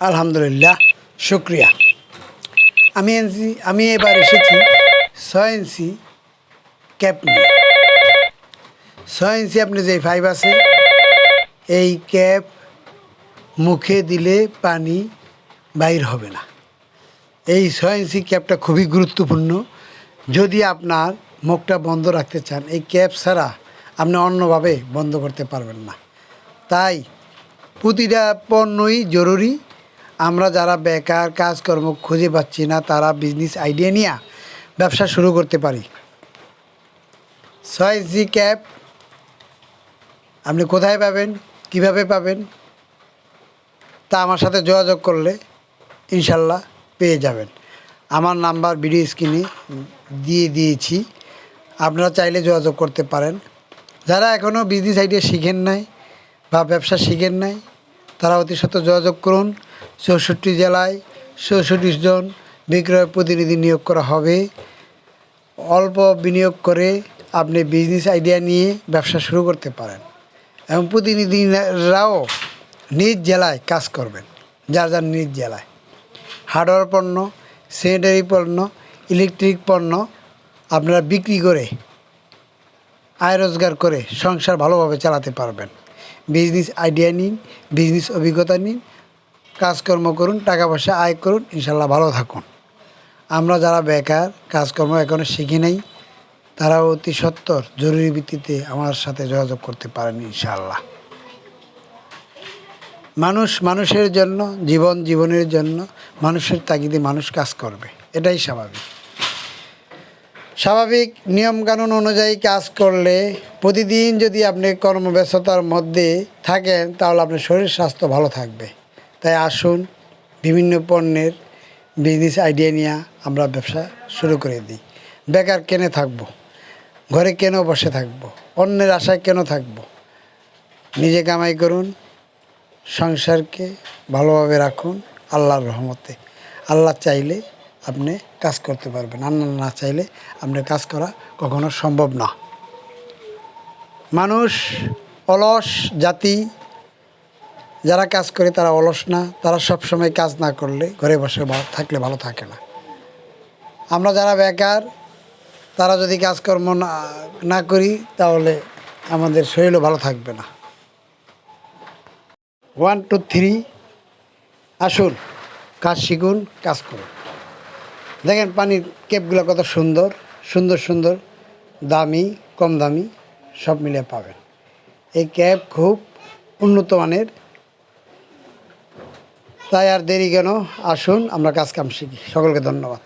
আলহামদুলিল্লাহ, শুক্রিয়া। আমি এনসি আমি এবার এসেছি ছয় ইঞ্চি ক্যাপ নিয়ে। ছয় ইঞ্চি আপনি যে ফাইভ আছে, এই ক্যাপ মুখে দিলে পানি বাইর হবে না। এই ছয় ইঞ্চি ক্যাপটা খুবই গুরুত্বপূর্ণ। যদি আপনার মুখটা বন্ধ রাখতে চান, এই ক্যাপ ছাড়া আপনি অন্যভাবে বন্ধ করতে পারবেন না। তাই প্রতিটা পণ্যই জরুরি। আমরা যারা বেকার কাজকর্ম খুঁজে পাচ্ছি না, তারা বিজনেস আইডিয়া নিয়ে ব্যবসা শুরু করতে পারি। ছয় জি ক্যাব, আপনি কোথায় পাবেন, কীভাবে পাবেন, তা আমার সাথে যোগাযোগ করলে ইনশাল্লাহ পেয়ে যাবেন। আমার নাম্বার ভিডিও স্ক্রিনে দিয়ে দিয়েছি। আপনারা চাইলে যোগাযোগ করতে পারেন। যারা এখনও বিজনেস আইডিয়া শিখেন নাই বা ব্যবসা শিখেন নাই, তারা অতি সত্য যোগাযোগ করুন। চৌষট্টি জেলায় চৌষট্টি জন বিক্রয় প্রতিনিধি নিয়োগ করা হবে। অল্প বিনিয়োগ করে আপনি বিজনেস আইডিয়া নিয়ে ব্যবসা শুরু করতে পারেন এবং প্রতিনিধিরাও নিজ জেলায় কাজ করবেন, যার যার নিজ জেলায়। হার্ডওয়্যার পণ্য স্যানিটারি পণ্য ইলেকট্রিক পণ্য আপনারা বিক্রি করে, আয় রোজগার করে সংসার ভালোভাবে চালাতে পারবেন। বিজনেস আইডিয়া নিন বিজনেস অভিজ্ঞতা নিন কাজকর্ম করুন, টাকা পয়সা আয় করুন, ইনশাল্লাহ ভালো থাকুন। আমরা যারা বেকার, কাজকর্ম এখনও শিখি নাই তারা অতি সত্তর, জরুরি ভিত্তিতে আমার সাথে যোগাযোগ করতে পারেন, ইনশাল্লাহ। মানুষ মানুষের জন্য, জীবন জীবনের জন্য, মানুষের তাগিদে মানুষ কাজ করবে। এটাই স্বাভাবিক। স্বাভাবিক নিয়মকানুন অনুযায়ী কাজ করলে প্রতিদিন যদি আপনি কর্মব্যস্ততার মধ্যে থাকেন, তাহলে আপনার শরীর স্বাস্থ্য ভালো থাকবে। তাই আসুন, বিভিন্ন পণ্যের বিজনেস আইডিয়া নিয়ে আমরা ব্যবসা শুরু করে দিই। বেকার কেনে থাকব? ঘরে কেন বসে থাকব? অন্যের আশায় কেন থাকব? নিজে কামাই করুন, সংসারকে ভালোভাবে রাখুন, আল্লাহর রহমতে। আল্লাহ চাইলে আপনি কাজ করতে পারবেন, আল্লাহ না চাইলে আপনি কাজ করা কখনো সম্ভব না। মানুষ অলস জাতি যারা কাজ করে তারা অলস না, তারা সব সময় কাজ না করলে ঘরে বসে থাকলে ভালো থাকে না। আমরা যারা বেকার, তারা যদি কাজকর্ম না না করি, তাহলে আমাদের শরীরও ভালো থাকবে না। ওয়ান টু থ্রি আসুন, কাজ শিখুন, কাজ করুন। দেখেন পানির কেপগুলো কত সুন্দর সুন্দর সুন্দর, দামি, কম দামি, সব মিলে পাবেন। এই ক্যাব খুব উন্নত মানের তাই আর দেরি কেন? আসুন আমরা কাজ কাম শিখি। সকলকে ধন্যবাদ।